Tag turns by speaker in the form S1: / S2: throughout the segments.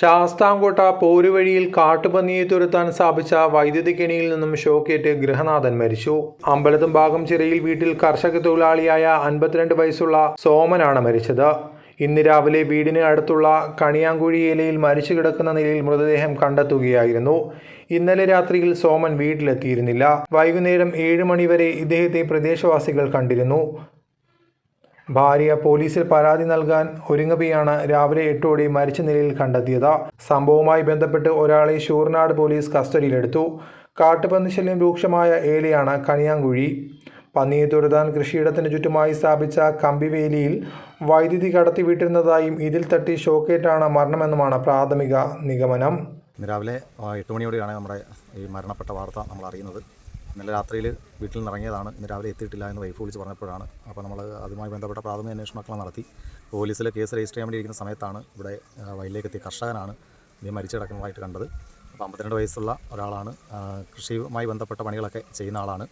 S1: ശാസ്താംകോട്ട പോരുവഴിയിൽ കാട്ടുപന്നിയെ തുരത്താൻ സ്ഥാപിച്ച വൈദ്യുതി കെണിയിൽ നിന്നും ഷോക്കേറ്റ് ഗൃഹനാഥൻ മരിച്ചു. അമ്പലത്തും ഭാഗം ചിറയിൽ വീട്ടിൽ കർഷക തൊഴിലാളിയായ അൻപത്തിരണ്ട് വയസ്സുള്ള സോമനാണ് മരിച്ചത്. ഇന്ന് രാവിലെ വീടിന് അടുത്തുള്ള കണിയാങ്കുഴി ഇലയിൽ മരിച്ചു കിടക്കുന്ന നിലയിൽ മൃതദേഹം കണ്ടെത്തുകയായിരുന്നു. ഇന്നലെ രാത്രിയിൽ സോമൻ വീട്ടിലെത്തിയിരുന്നില്ല. വൈകുന്നേരം ഏഴ് മണിവരെ ഇദ്ദേഹത്തെ പ്രദേശവാസികൾ കണ്ടിരുന്നു. ഭാര്യ പോലീസിൽ പരാതി നൽകാൻ ഒരുങ്ങവെയാണ് രാവിലെ എട്ടോടെ മരിച്ച നിലയിൽ കണ്ടെത്തിയത്. സംഭവവുമായി ബന്ധപ്പെട്ട് ഒരാളെ ഷൂർനാട് പോലീസ് കസ്റ്റഡിയിലെടുത്തു. കാട്ടുപന്നി ശല്യം രൂക്ഷമായ ഏലയാണ് കണിയാങ്കുഴി പന്നിയെ തുരതാൻ കൃഷിയിടത്തിന് ചുറ്റുമായി സ്ഥാപിച്ച കമ്പിവേലിയിൽ വൈദ്യുതി കടത്തിവിട്ടിരുന്നതായും ഇതിൽ തട്ടി ഷോക്കേറ്റാണ് മരണമെന്നുമാണ് പ്രാഥമിക നിഗമനം.
S2: രാവിലെ എട്ട് മണിയോടെയാണ് നമ്മുടെ ഈ മരണപ്പെട്ട വാർത്ത നമ്മൾ അറിയുന്നത്. ഇന്നലെ രാത്രിയിൽ വീട്ടിൽ നിന്ന് ഇറങ്ങിയതാണ്. ഇന്ന് രാവിലെ എത്തിയിട്ടില്ല എന്ന് വൈഫ് വിളിച്ച് പറഞ്ഞപ്പോഴാണ്. അപ്പോൾ നമ്മൾ അതുമായി ബന്ധപ്പെട്ട പ്രാഥമിക അന്വേഷണങ്ങൾ നടത്തി. പോലീസിൽ കേസ് രജിസ്റ്റർ ചെയ്യാൻ വേണ്ടിയിരിക്കുന്ന സമയത്താണ് ഇവിടെ വയലിലേക്ക് എത്തിയ കർഷകനാണ് ഇനി മരിച്ചു കിടക്കുന്നതായിട്ട് കണ്ടത്. അപ്പോൾ അമ്പത്തിരണ്ട് വയസ്സുള്ള ഒരാളാണ് കൃഷിയുമായി ബന്ധപ്പെട്ട പണികളൊക്കെ ചെയ്യുന്ന ആളാണ്.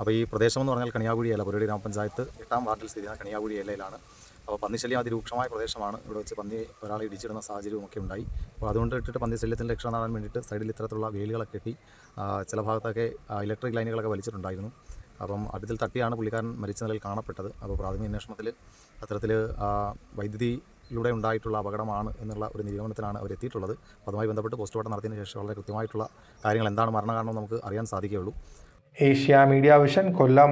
S2: അപ്പോൾ ഈ പ്രദേശമെന്ന് പറഞ്ഞാൽ കണിയാകുഴി ഏല ഗ്രാമപഞ്ചായത്ത് എട്ടാം വാർഡിൽ സ്ഥിതി ചെയ്യുന്ന കണിയാകുഴി ഏലയിലാണ് അപ്പോൾ പന്നിശല്യം അതിരൂക്ഷമായ പ്രദേശമാണ്. ഇവിടെ വെച്ച് പന്നി ഒരാളെ ഇടിച്ചിടുന്ന സാഹചര്യവും ഒക്കെ ഉണ്ടായി. അപ്പോൾ അതുകൊണ്ട് ഇട്ടിട്ട് പന്നി ശല്യത്തിന്റെ രക്ഷ നേടാൻ വേണ്ടിയിട്ട് സൈഡിൽ ഇത്തരത്തിലുള്ള വേലികളൊക്കെ കെട്ടി ചില ഭാഗത്തൊക്കെ ഇലക്ട്രിക് ലൈനുകളൊക്കെ വലിച്ചിട്ടുണ്ടായിരുന്നു. അപ്പം അടുത്തിൽ തട്ടിയാണ് പുള്ളിക്കാരൻ മരിച്ച നിലയിൽ കാണപ്പെട്ടത്. അപ്പോൾ പ്രാഥമിക അന്വേഷണത്തിൽ അത്തരത്തിൽ വൈദ്യുതിയിലൂടെ ഉണ്ടായിട്ടുള്ള അപകടമാണ് എന്നുള്ള ഒരു നിഗമനത്തിലാണ് അവർ എത്തിയിട്ടുള്ളത് അപ്പോൾ അതുമായി ബന്ധപ്പെട്ട് പോസ്റ്റ്മോർട്ടം നടത്തിയതിന് ശേഷം വളരെ കൃത്യമായിട്ടുള്ള കാര്യങ്ങൾ എന്താണ് മരണകാരണം നമുക്ക് അറിയാൻ സാധിക്കുകയുള്ളൂ.
S1: Asia media vision Kollam.